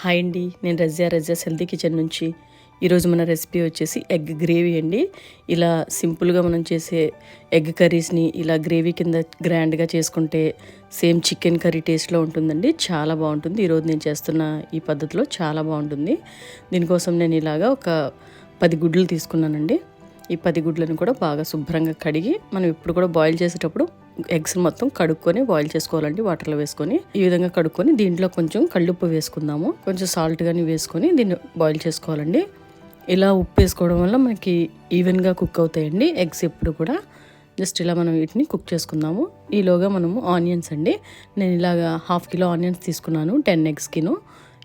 Hi అండి నేను Razia Razia's healthy kitchen నుంచి. ఈరోజు మన రెసిపీ వచ్చేసి ఎగ్ గ్రేవీ అండి. ఇలా సింపుల్గా మనం చేసే ఎగ్ కర్రీస్ని ఇలా గ్రేవీ కింద గ్రాండ్గా చేసుకుంటే సేమ్ చికెన్ కర్రీ టేస్ట్లో ఉంటుందండి. చాలా బాగుంటుంది. ఈరోజు నేను చేస్తున్న ఈ పద్ధతిలో చాలా బాగుంటుంది. దీనికోసం నేను ఇలాగా ఒక పది గుడ్లు తీసుకున్నానండి. ఈ పది గుడ్లను కూడా బాగా శుభ్రంగా కడిగి మనం ఇప్పుడు కూడా బాయిల్ చేసేటప్పుడు ఎగ్స్ మొత్తం కడుక్కొని బాయిల్ చేసుకోవాలండి వాటర్లో వేసుకొని. ఈ విధంగా కడుక్కొని దీంట్లో కొంచెం కళ్ళుప్పు వేసుకుందాము. కొంచెం సాల్ట్ కానీ వేసుకొని దీన్ని బాయిల్ చేసుకోవాలండి. ఇలా ఉప్పు వేసుకోవడం వల్ల మనకి ఈవెన్గా కుక్ అవుతాయండి ఎగ్స్ ఎప్పుడు కూడా. జస్ట్ ఇలా మనం వీటిని కుక్ చేసుకుందాము. ఈలోగా మనము ఆనియన్స్ అండి. నేను ఇలాగా హాఫ్ కిలో ఆనియన్స్ తీసుకున్నాను టెన్ ఎగ్స్కిను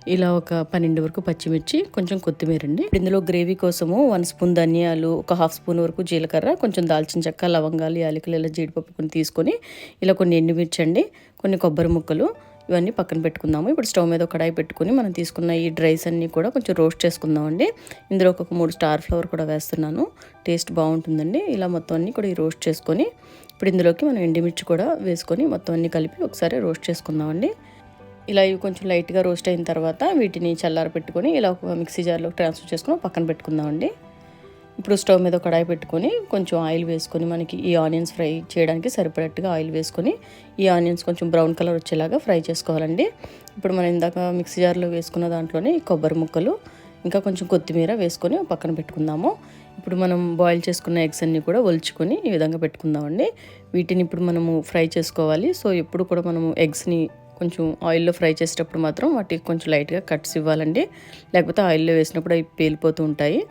ఇలా ఒక పన్నెండు వరకు పచ్చిమిర్చి కొంచెం కొత్తిమీర అండి. ఇందులో గ్రేవీ కోసము వన్ స్పూన్ ధనియాలు ఒక హాఫ్ స్పూన్ వరకు జీలకర్ర కొంచెం దాల్చిన చెక్క లవంగాలు యాలకులు ఇలా జీడిపప్పు కొన్ని తీసుకొని ఇలా కొన్ని ఎండుమిర్చి అండి కొన్ని కొబ్బరి ముక్కలు ఇవన్నీ పక్కన పెట్టుకుందాము. ఇప్పుడు స్టవ్ మీద కడాయి పెట్టుకుని మనం తీసుకున్న ఈ డ్రైస్ అన్నీ కూడా కొంచెం రోస్ట్ చేసుకుందామండి ఇందులో ఒక మూడు స్టార్ ఫ్లవర్ కూడా వేస్తున్నాను. టేస్ట్ బాగుంటుందండి. ఇలా మొత్తం అన్నీ కూడా ఈ రోస్ట్ చేసుకొని ఇప్పుడు ఇందులోకి మనం ఎండుమిర్చి కూడా వేసుకొని మొత్తం అన్నీ కలిపి ఒకసారి రోస్ట్ చేసుకుందామండి ఇలా ఇవి కొంచెం లైట్గా రోస్ట్ అయిన తర్వాత వీటిని చల్లార పెట్టుకొని ఇలా ఒక మిక్సీ జార్లో ట్రాన్స్ఫర్ చేసుకొని పక్కన పెట్టుకుందామండి. ఇప్పుడు స్టవ్ మీద కడాయి పెట్టుకొని కొంచెం ఆయిల్ వేసుకొని మనకి ఈ ఆనియన్స్ ఫ్రై చేయడానికి సరిపడేట్టుగా ఆయిల్ వేసుకొని ఈ ఆనియన్స్ కొంచెం బ్రౌన్ కలర్ వచ్చేలాగా ఫ్రై చేసుకోవాలండి. ఇప్పుడు మనం ఇందాక మిక్సీ జార్లో వేసుకున్న దాంట్లోనే కొబ్బరి ముక్కలు ఇంకా కొంచెం కొత్తిమీర వేసుకొని పక్కన పెట్టుకుందాము. ఇప్పుడు మనం బాయిల్ చేసుకున్న ఎగ్స్ అన్నీ కూడా ఒలుచుకొని ఈ విధంగా పెట్టుకుందామండి. వీటిని ఇప్పుడు మనము ఫ్రై చేసుకోవాలి. సో ఎప్పుడు కూడా మనము ఎగ్స్ని కొంచెం ఆయిల్లో ఫ్రై చేసేటప్పుడు మాత్రం వాటికి కొంచెం లైట్గా కట్స్ ఇవ్వాలండి. లేకపోతే ఆయిల్లో వేసినప్పుడు అవి పేలిపోతూ ఉంటాయి.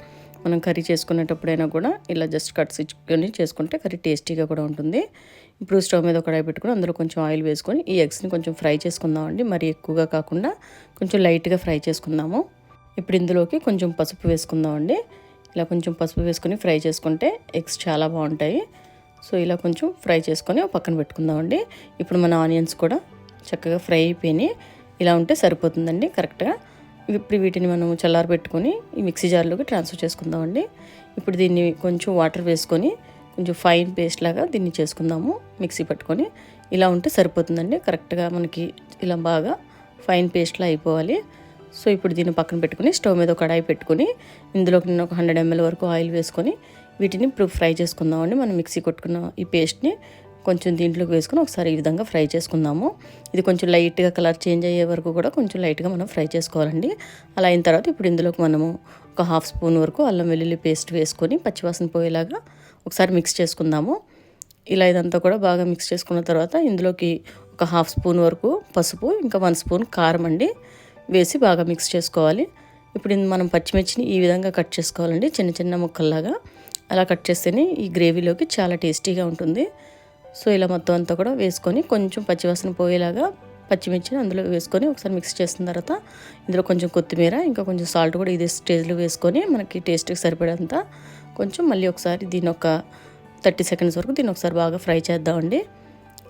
మనం కర్రీ చేసుకునేటప్పుడైనా కూడా ఇలా జస్ట్ కట్స్ ఇచ్చుకొని చేసుకుంటే కర్రీ టేస్టీగా కూడా ఉంటుంది. ఇప్పుడు స్టవ్ మీద కడాయి పెట్టుకుని అందులో కొంచెం ఆయిల్ వేసుకొని ఈ ఎగ్స్ని కొంచెం ఫ్రై చేసుకుందామండి మరి ఎక్కువగా కాకుండా కొంచెం లైట్గా ఫ్రై చేసుకుందాము. ఇప్పుడు ఇందులోకి కొంచెం పసుపు వేసుకుందామండి ఇలా కొంచెం పసుపు వేసుకొని ఫ్రై చేసుకుంటే ఎగ్స్ చాలా బాగుంటాయి. సో ఇలా కొంచెం ఫ్రై చేసుకొని పక్కన పెట్టుకుందామండి ఇప్పుడు మన ఆనియన్స్ కూడా చక్కగా ఫ్రై అయిపోయినాయి. ఇలా ఉంటే సరిపోతుందండి కరెక్ట్గా. ఇప్పుడు వీటిని మనం చల్లారి పెట్టుకొని ఈ మిక్సీ జార్లోకి ట్రాన్స్ఫర్ చేసుకుందామండి. ఇప్పుడు దీన్ని కొంచెం వాటర్ వేసుకొని కొంచెం ఫైన్ పేస్ట్ లాగా దీన్ని చేసుకుందాము మిక్సీ పట్టుకొని. ఇలా ఉంటే సరిపోతుందండి కరెక్ట్గా మనకి ఇలా బాగా ఫైన్ పేస్ట్లా అయిపోవాలి. సో ఇప్పుడు దీన్ని పక్కన పెట్టుకుని స్టవ్ మీద కడాయి పెట్టుకుని ఇందులోకి నేను ఒక హండ్రెడ్ ఎంఎల్ వరకు ఆయిల్ వేసుకొని వీటిని ఇప్పుడు ఫ్రై చేసుకుందామండి. మనం మిక్సీ కొట్టుకున్న ఈ పేస్ట్ని కొంచెం దీంట్లోకి వేసుకొని ఒకసారి ఈ విధంగా ఫ్రై చేసుకుందాము. ఇది కొంచెం లైట్గా కలర్ చేంజ్ అయ్యే వరకు కూడా కొంచెం లైట్గా మనం ఫ్రై చేసుకోవాలండి. అలా అయిన తర్వాత ఇప్పుడు ఇందులోకి మనము ఒక హాఫ్ స్పూన్ వరకు అల్లం వెల్లుల్లి పేస్ట్ వేసుకొని పచ్చివాసన పోయేలాగా ఒకసారి మిక్స్ చేసుకుందాము. ఇలా ఇదంతా కూడా బాగా మిక్స్ చేసుకున్న తర్వాత ఇందులోకి ఒక హాఫ్ స్పూన్ వరకు పసుపు ఇంకా వన్ స్పూన్ కారం అండి వేసి బాగా మిక్స్ చేసుకోవాలి. ఇప్పుడు మనం పచ్చిమిర్చిని ఈ విధంగా కట్ చేసుకోవాలండి చిన్న చిన్న ముక్కల్లాగా. అలా కట్ చేస్తేనే ఈ గ్రేవీలోకి చాలా టేస్టీగా ఉంటుంది. సో ఇలా మొత్తం అంతా కూడా వేసుకొని కొంచెం పచ్చివాసన పోయేలాగా పచ్చిమిర్చిని అందులో వేసుకొని ఒకసారి మిక్స్ చేసిన తర్వాత ఇందులో కొంచెం కొత్తిమీర ఇంకా కొంచెం సాల్ట్ కూడా ఇదే స్టేజ్లో వేసుకొని మనకి టేస్ట్కి సరిపడేంత కొంచెం మళ్ళీ ఒకసారి దీని ఒక థర్టీ సెకండ్స్ వరకు దీన్ని ఒకసారి బాగా ఫ్రై చేద్దామండి.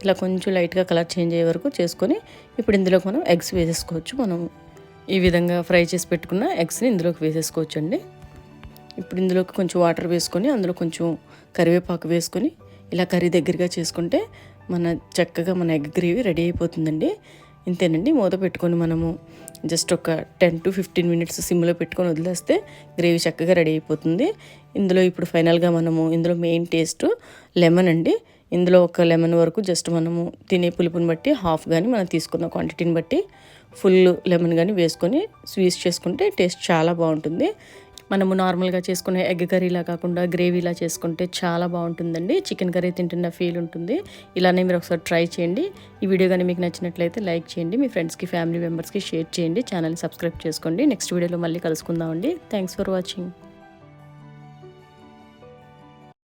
ఇలా కొంచెం లైట్గా కలర్ చేంజ్ అయ్యే వరకు చేసుకొని ఇప్పుడు ఇందులోకి మనం ఎగ్స్ వేసేసుకోవచ్చు. మనం ఈ విధంగా ఫ్రై చేసి పెట్టుకున్న ఎగ్స్ని ఇందులోకి వేసేసుకోవచ్చు అండి ఇప్పుడు ఇందులోకి కొంచెం వాటర్ వేసుకొని అందులో కొంచెం కరివేపాకు వేసుకొని ఇలా కర్రీ దగ్గరగా చేసుకుంటే మన చక్కగా మన ఎగ్ గ్రేవీ రెడీ అయిపోతుందండి. ఇంతేనండి మూత పెట్టుకొని మనము జస్ట్ ఒక టెన్ టు ఫిఫ్టీన్ మినిట్స్ సిమ్లో పెట్టుకొని వదిలేస్తే గ్రేవీ చక్కగా రెడీ అయిపోతుంది. ఇందులో ఇప్పుడు ఫైనల్గా మనము ఇందులో మెయిన్ టేస్ట్ లెమన్ అండి. ఇందులో ఒక లెమన్ వరకు జస్ట్ మనము తినే పులుపుని బట్టి హాఫ్ కానీ మనం తీసుకున్న క్వాంటిటీని బట్టి ఫుల్ లెమన్ కానీ వేసుకొని స్వీట్స్ చేసుకుంటే టేస్ట్ చాలా బాగుంటుంది. మనము నార్మల్గా చేసుకునే ఎగ్ కర్రీలా కాకుండా గ్రేవీలా చేసుకుంటే చాలా బాగుంటుందండి. చికెన్ కర్రీ తింటున్న ఫీల్ ఉంటుంది. ఇలానే మీరు ఒకసారి ట్రై చేయండి. ఈ వీడియో కానీ మీకు నచ్చినట్లయితే లైక్ చేయండి. మీ ఫ్రెండ్స్కి ఫ్యామిలీ మెంబర్స్కి షేర్ చేయండి. ఛానల్ని సబ్స్క్రైబ్ చేసుకోండి. నెక్స్ట్ వీడియోలో మళ్ళీ కలుసుకుందామండి. Thanks for watching.